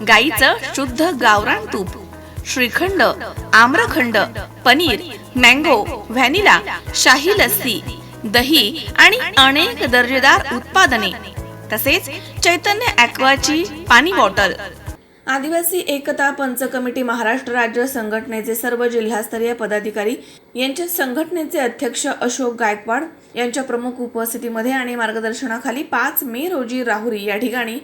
गाईचं शुद्ध गावरान तूप श्रीखंड आम्रखंड पनीर मँगो व्हॅनिला शाही लस्सी दही आणि अनेक दर्जेदार उत्पादने. तसेच चैतन्य ॲक्वाची पाणी बॉटल. आदिवासी एकता पंच कमिटी महाराष्ट्र राज्य संघटनेचे सर्व जिल्हास्तरीय पदाधिकारी यांच्या संघटनेचे अध्यक्ष अशोक गायकवाड यांच्या प्रमुख उपस्थितीमध्ये आणि मार्गदर्शनाखाली पाच मे रोजी राहुरी या ठिकाणी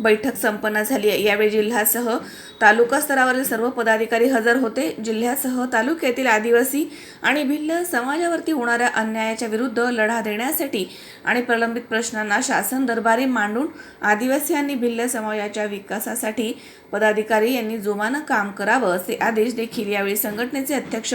बैठक संपन्न झाली आहे. यावेळी जिल्ह्यासह तालुका स्तरावरील सर्व पदाधिकारी हजर होते. जिल्ह्यासह तालुक्यातील आदिवासी आणि भिल्ल समाजावरती होणाऱ्या अन्यायाच्या विरुद्ध लढा देण्यासाठी आणि प्रलंबित प्रश्नांना शासन दरबारी मांडून आदिवासी आणि भिल्ल समाजाच्या विकासासाठी पदाधिकारी यांनी जोमानं काम करावं असे आदेश देखील यावेळी संघटनेचे अध्यक्ष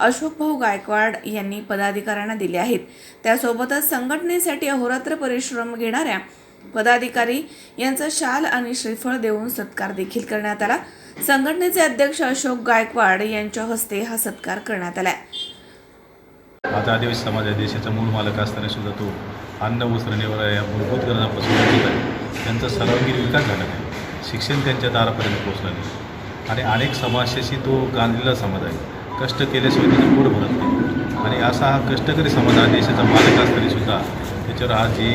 अशोक भाऊ गायकवाड यांनी पदाधिकाऱ्यांना दिले आहेत. त्यासोबतच संघटनेसाठी अहोरात्र परिश्रम घेणाऱ्या पदाधिकारी यांचा शाल आणि श्रीफळ देऊन सत्कार देखील करण्यात आला. संघटनेचे अध्यक्ष अशोक गायकवाड यांच्या हस्ते हा सत्कार करण्यात आला. आता आदिवासी समाज या देशाचा मूळ मालक असताना सुद्धा तो अन्न वस्त्र निवारा या मूलभूत गरजापासून वंचित आहे. त्यांचा सर्वांगीण विकास झाला नाही. शिक्षण त्यांच्या दारापर्यंत पोहोचलं नाही. आणि अनेक समाजाशी तो गांधलेला समाज आहे. कष्ट केल्याशिवाय त्याचं पोट भरत नाही. आणि असा हा कष्टकरी समाज हा देशाचा मालक असताना सुद्धा त्याच्यावर आज जी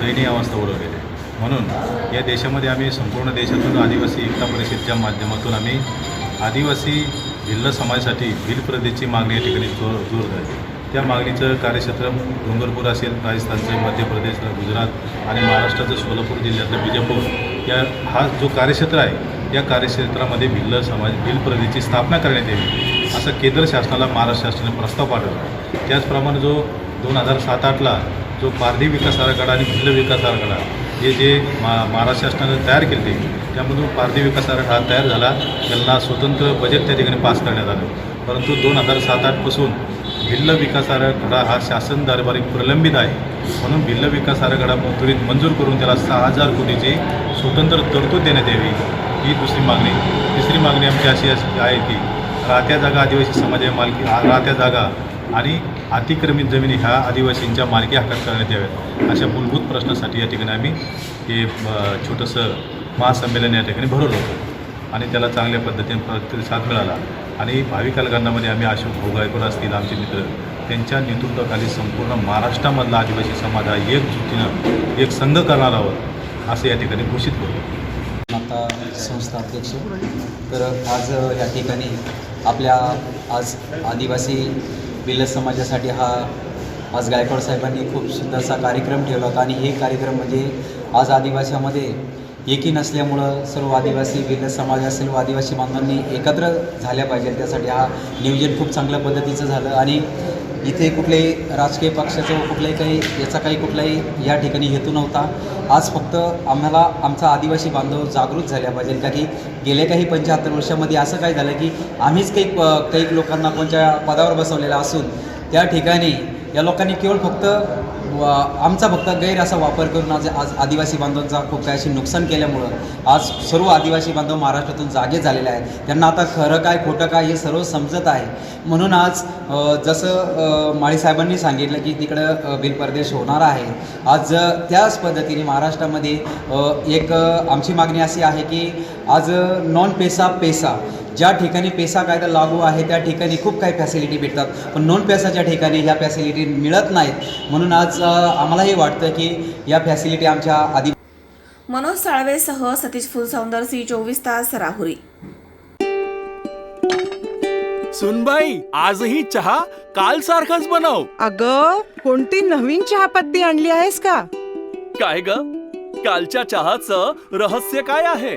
दयनीय अवस्था ओढवलेली आहे म्हणून या देशामध्ये आम्ही संपूर्ण देशातून आदिवासी एकता परिषदेच्या माध्यमातून आम्ही आदिवासी भिल्ल समाजासाठी भिल प्रदेशची मागणी या ठिकाणी जोर जोर आहे त्या मागणीचं कार्यक्षेत्र डोंगरपूर असेल राजस्थानचं मध्य प्रदेश गुजरात आणि महाराष्ट्राचं सोलापूर जिल्ह्यातलं बिजापूर या हा जो कार्यक्षेत्र आहे या कार्यक्षेत्रामध्ये भिल्ल समाज भिल प्रदेशची स्थापना करण्यात यावी असं केंद्र शासनाला महाराष्ट्र शासनाने प्रस्ताव पाठवला. त्याचप्रमाणे जो दोन हजार सात आठला जो पारधी विकास आराखडा आणि भिल्ल विकास आराखडा हे जे मा महाराष्ट्र शासनाने तयार केले त्यामधून पारधी विकास आराखडा तयार झाला. त्यांना स्वतंत्र बजेट त्या ठिकाणी पास करण्यात आलं. परंतु दोन हजार सात आठपासून भिल्ल विकास आराखडा हा शासन दरबारी प्रलंबित आहे. म्हणून भिल्ल विकास आराखडा त्वरित मंजूर करून त्याला सहा हजार कोटीची स्वतंत्र तरतूद देण्यात यावी ही दुसरी मागणी. तिसरी मागणी आमची अशी आहे की राहत्या जागा आदिवासी समाजाच्या मालकी राहत्या जागा आणि अतिक्रमित जमिनी ह्या आदिवासींच्या मालकी हक्कात करण्यात याव्यात. अशा मूलभूत प्रश्नासाठी या ठिकाणी आम्ही हे छोटंसं महासंमेलन या ठिकाणी भरवलं होतं. आणि त्याला चांगल्या पद्धतीने प्रतिसाद मिळाला. आणि भावी कालखंडामध्ये आम्ही अशोक भोगायकर असतील आमचे मित्र त्यांच्या नेतृत्वाखाली संपूर्ण महाराष्ट्रामधला आदिवासी समाज हा एकजुटीनं एक संघ करणार आहोत असं या ठिकाणी घोषित करतो माता संस्था अध्यक्ष तर आज या ठिकाणी आपल्या आज आदिवासी बिल्ल समाजासाठी हा आज गायकवाड साहेबांनी खूप सुंदरसा कार्यक्रम ठेवला होता. आणि हे कार्यक्रम म्हणजे आज आदिवासीमध्ये एकी नसल्यामुळं सर्व आदिवासी बिल्ल समाज सर्व आदिवासी बांधवांनी एकत्र झाल्या पाहिजे त्यासाठी हा नियोजन खूप चांगल्या पद्धतीचं झालं. आणि इथे कुठल्याही राजकीय पक्षाचं कुठलंही कुठल्याही काही याचा काही कुठलाही या ठिकाणी हेतू नव्हता. आज फक्त आम्हाला आमचा आदिवासी बांधव जागृत झाल्या पाहिजे. का की गेल्या काही पंच्याहत्तर वर्षामध्ये असं काय झालं की आम्हीच काही काही लोकांना कोणत्या पदावर बसवलेला असून त्या ठिकाणी या लोकांनी केवळ फक्त आमचा फक्त गैर असा वापर करून आज आज आदिवासी बांधवांचा खूप काही अशी नुकसान केल्यामुळं आज सर्व आदिवासी बांधव महाराष्ट्रातून जागे झालेले आहेत. त्यांना आता खरं काय खोटं काय हे सर्व समजत आहे. म्हणून आज जसं माळीसाहेबांनी सांगितलं की तिकडं अ, बिल परदेश होणार आहे. आज त्याच पद्धतीने महाराष्ट्रामध्ये एक आमची मागणी अशी आहे की आज नॉन पेसा पेसा ज्या ठिकाणी पेसा कायदा लागू आहे त्या ठिकाणी खूप काही फॅसिलिटी भेटतात. पण नॉन पेसाच्या ठिकाणी ह्या फॅसिलिटी मिळत नाहीत. म्हणून आज आम्हालाही वाटतं की या फॅसिलिटी आमच्या आदि मनोज साळवेसह सतीश फुलसौंदर सी चोवीस तास राहुरी. सुनबाई आजही चहा काल सारखाच बनव. अग कोणती नवीन चहापत्ती आणली आहेस का? काय ग? कालच्या चहाचं रहस्य काय आहे?